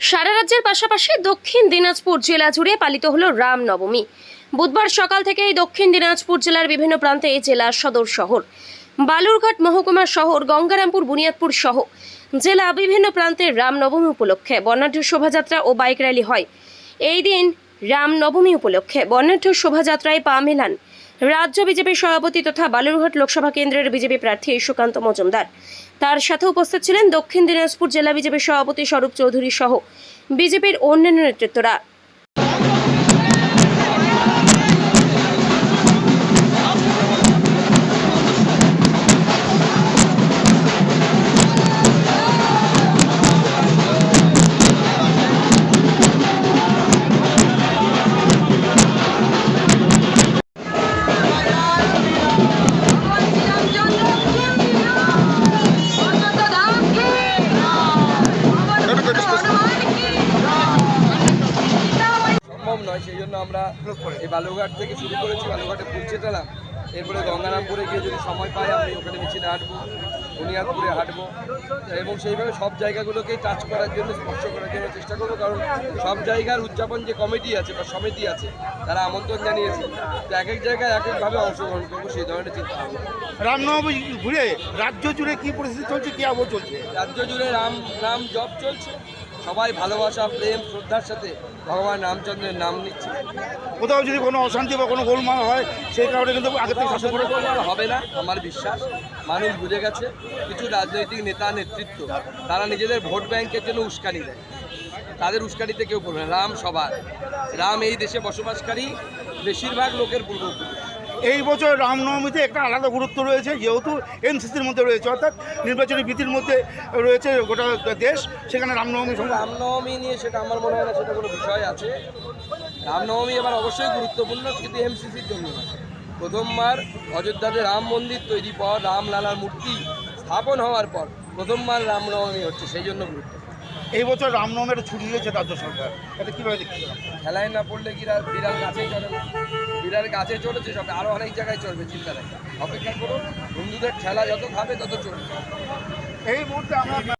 সারা রাজ্যের পাশাপাশি দক্ষিণ দিনাজপুর জেলা জুড়ে পালিত হলো রামনবমী। বুধবার সকাল থেকেই দক্ষিণ দিনাজপুর জেলার বিভিন্ন প্রান্তে জেলার সদর শহর। বালুরঘাট মহকুমা শহর, গঙ্গারামপুর, বুনিয়াদপুর সহ জেলা বিভিন্ন প্রান্তে রামনবমী উপলক্ষে বর্ণাঢ্য শোভাযাত্রা ও বাইক র্যালি হয়। এই দিন রামনবমী উপলক্ষে বর্ণাঢ্য শোভাযাত্রায় পা মেলান রাজ্য বিজেপির সভাপতি তথা বালুরঘাট লোকসভা কেন্দ্রের বিজেপি প্রার্থী সুকান্ত মজুমদার। তার সাথে উপস্থিত ছিলেন দক্ষিণ দিনাজপুর জেলা বিজেপির সভাপতি স্বরূপ চৌধুরী সহ বিজেপির অন্যান্য নেতৃত্বরা। সেই জন্য আমরা এই বালুঘাট থেকে শুরু করেছি বালুঘাটে পৌঁছে গেলাম এরপরে গঙ্গারামপুরে গিয়ে যদি সময় পাই আমি ওখানে মিছিলে হাঁটবো বুনিয়াদপুরে হাঁটবো। এবং সেইভাবে সব জায়গাগুলোকেই টাচ করার জন্য স্পর্শ করার জন্য চেষ্টা করব। কারণ সব জায়গার উদযাপন যে কমিটি আছে বা সমিতি আছে তারা আমন্ত্রণ জানিয়েছে তো এক এক জায়গায় এক একভাবে অংশগ্রহণ করব সেই ধরনের চিন্তা। রামনবমী ঘুরে রাজ্য জুড়ে কি পরিস্থিতি চলছে কি আবহ চলছে? রাজ্য জুড়ে রাম নাম জপ চলছে। সবাই ভালোবাসা প্রেম শ্রদ্ধার সাথে ভগবান রামচন্দ্রের নাম নিচ্ছে। কোথাও যদি কোনো অশান্তি বা কোনো গোলমাল হয় সেই কারণে কিন্তু আগে থেকে শাসন হবে না আমার বিশ্বাস। মানুষ বুঝে গেছে কিছু রাজনৈতিক নেতা নেতৃত্ব তারা নিজেদের ভোট ব্যাংকের জন্য উস্কানি দেয়। তাদের উস্কানিতে কেউ করবে না রাম সবার। রাম এই দেশে বসবাসকারী বেশিরভাগ লোকের পূর্বপুরুষ। এই বছর রামনবমীতে একটা আলাদা গুরুত্ব রয়েছে, যেহেতু এনসিসির মধ্যে রয়েছে, অর্থাৎ নির্বাচনী ভীতির মধ্যে রয়েছে গোটা দেশ, সেখানে রামনবমী রামনবমী নিয়ে সেটা আমার মনে হয় না, সেটা কোনো বিষয় আছে। রামনবমী এবার অবশ্যই গুরুত্বপূর্ণ কিন্তু এমসিসির জন্য প্রথমবার অযোধ্যাতে রাম মন্দির তৈরি পর, রামলালার মূর্তি স্থাপন হওয়ার পর প্রথমবার রামনবমী হচ্ছে সেই জন্য গুরুত্ব এই বছর রামনবমের ছুটি দিয়েছে রাজ্য সরকার। এটা কীভাবে দেখতে? খেলায় না পড়লে কি বিড়াল গাছে চলে না। বিড়াল গাছে চলেছে সব আরও অনেক জায়গায় চলবে চিন্তা নেই। অপেক্ষা করুন হিন্দুদের খেলা যত খাবে তত চলবে। এই মুহূর্তে আমরা